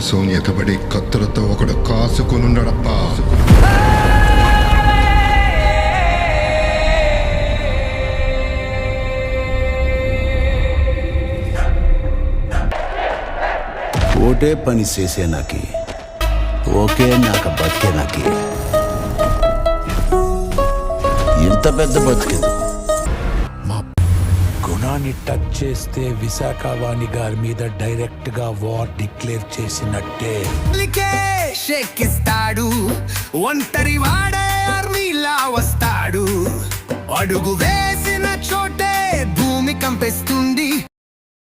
కోసం ఎతబడి కత్తులతో ఒకడు కాసుకొనుండడప్పా. ఓటే పని చేసే నాకి ఓకే నాకు బతికే నాకి. ఇంత పెద్ద బతికేది. గుణాన్ని టచ్ చేస్తే విశాఖ వాణి గారి మీద డైరెక్ట్గా వార్ డిక్లేర్ చేసినట్టే. షెక్కిస్తాడు ఒంటరి వాడే ఆర్మీలా వస్తాడు. అడుగు వేసిన చోటే భూమి కంపిస్తుంది.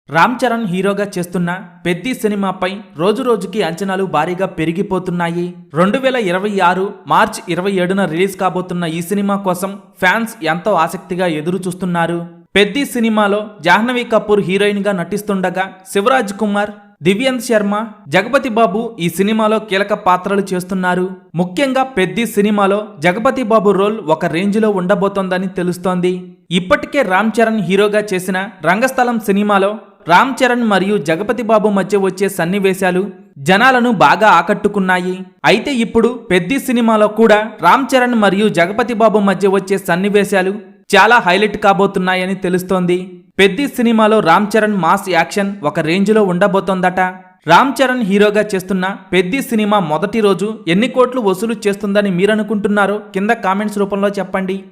రామ్ చరణ్ హీరోగా చేస్తున్న పెద్ది సినిమాపై రోజురోజుకి అంచనాలు భారీగా పెరిగిపోతున్నాయి. రెండు వేల ఇరవై ఆరు మార్చ్ ఇరవై ఏడున రిలీజ్ కాబోతున్న ఈ సినిమా కోసం ఫ్యాన్స్ ఎంతో ఆసక్తిగా ఎదురు చూస్తున్నారు పెద్ది సినిమాలో జాహ్నవి కపూర్ హీరోయిన్గా నటిస్తుండగా శివరాజ్ కుమార్ దివ్యంత్ శర్మ జగపతి బాబు ఈ సినిమాలో కీలక పాత్రలు చేస్తున్నారు. ముఖ్యంగా పెద్ది సినిమాలో జగపతి బాబు రోల్ ఒక రేంజ్లో ఉండబోతోందని తెలుస్తోంది. ఇప్పటికే రామ్ చరణ్ హీరోగా చేసిన రంగస్థలం సినిమాలో రామ్ చరణ్ మరియు జగపతి బాబు మధ్య వచ్చే సన్నివేశాలు జనాలను బాగా ఆకట్టుకున్నాయి. అయితే ఇప్పుడు పెద్ది సినిమాలో కూడా రామ్ చరణ్ మరియు జగపతి బాబు మధ్య వచ్చే సన్నివేశాలు చాలా హైలైట్ కాబోతున్నాయని తెలుస్తోంది. పెద్ది సినిమాలో రామ్ చరణ్ మాస్ యాక్షన్ ఒక రేంజ్లో ఉండబోతోందట. రామ్ చరణ్ హీరోగా చేస్తున్న పెద్ది సినిమా మొదటి రోజు ఎన్ని కోట్లు వసూలు చేస్తుందని మీరనుకుంటున్నారో కింద కామెంట్స్ రూపంలో చెప్పండి.